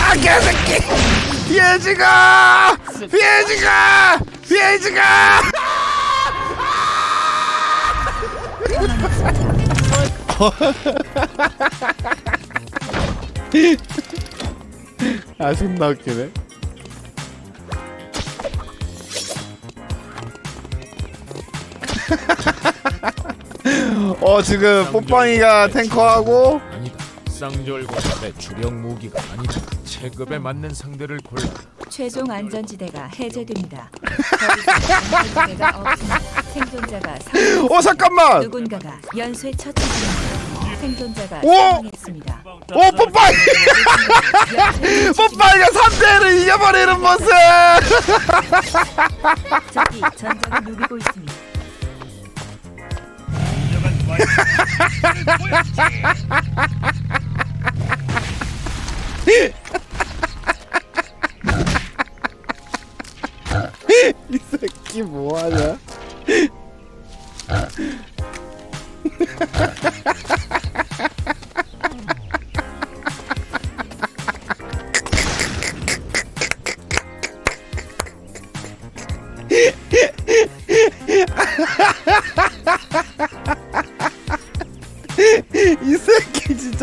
아 개새끼! 피해지가! 피해지가! 피해지가! 아 존나 웃기네 어 지금 뽀빵이가 탱커하고 아니다. 쌍절곤의 주력 무기가 아니다. 체급에 맞는 상대를 골라. 최종 안전지대가 해제됩니다. 더 이상 안전지대가 없으나 생존자가 사망. 어 잠깐만 누군가가 연쇄 처치됩니다. 생존자가 오! 사망했습니다. 뽀빵이 연쇄 뽀빠이가 3대1을 이겨버리는 모습 적이 전장을 누비고 있습니다. 이 새끼 뭐하냐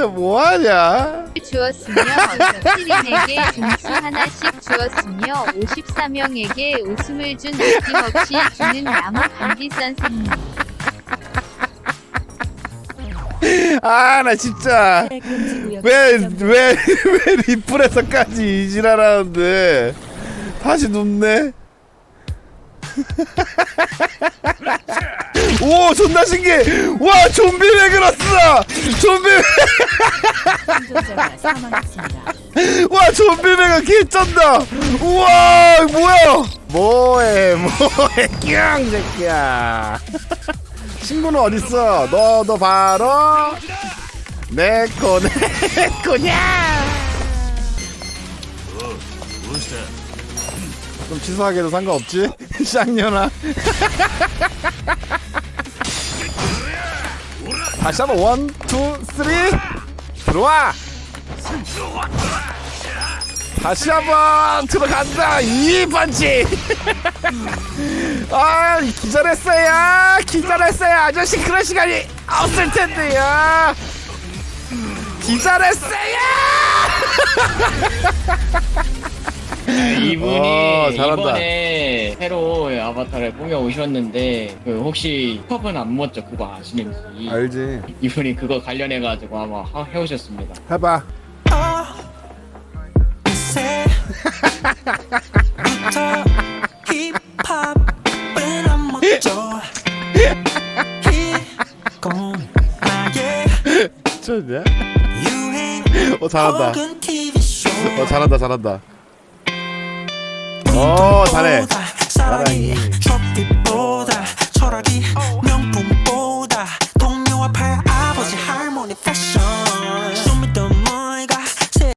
진짜 뭐하냐? 주었으며 시린에게 등수 하나씩 주었으며 54명에게 웃음을 준 아낌없이 주는 나무 감기 선생님. 아 나 진짜. 왜 왜 왜 리플에서까지 이지랄하는데? 다시 눕네 오 존나 신기해. 와 좀비 왜 그렇어 좀비 생존자가 사망했습니다. 와 좀비배가 개쩐다. 우와 뭐야? 뭐해 뭐해. 끼앙 새끼야. 친구는 어딨어? 너도 바로 내꺼 내꺼냐 좀 치사하게 도 상관없지? 쌍년아. 다시 한번 원, 투, 쓰리. 들어와. 다시 한번 들어간다. 이 번지. 아 기절했어요. 기절했어요. 아저씨 그런 시간이 없을 텐데요. 기절했어요 이분이 어, 잘한다. 이번에 새로 아바타를 꾸며 오셨는데 그 혹시 컵은 안 먹었죠? 그거 아시는지? 알지. 이분이 그거 관련해 가지고 아마 하- 해오셨습니다. 해봐. 힙합은 안 먹죠 유행 어 잘한다. 어 잘한다 잘한다 오 잘해. 사랑이 보다 철학이 명품보다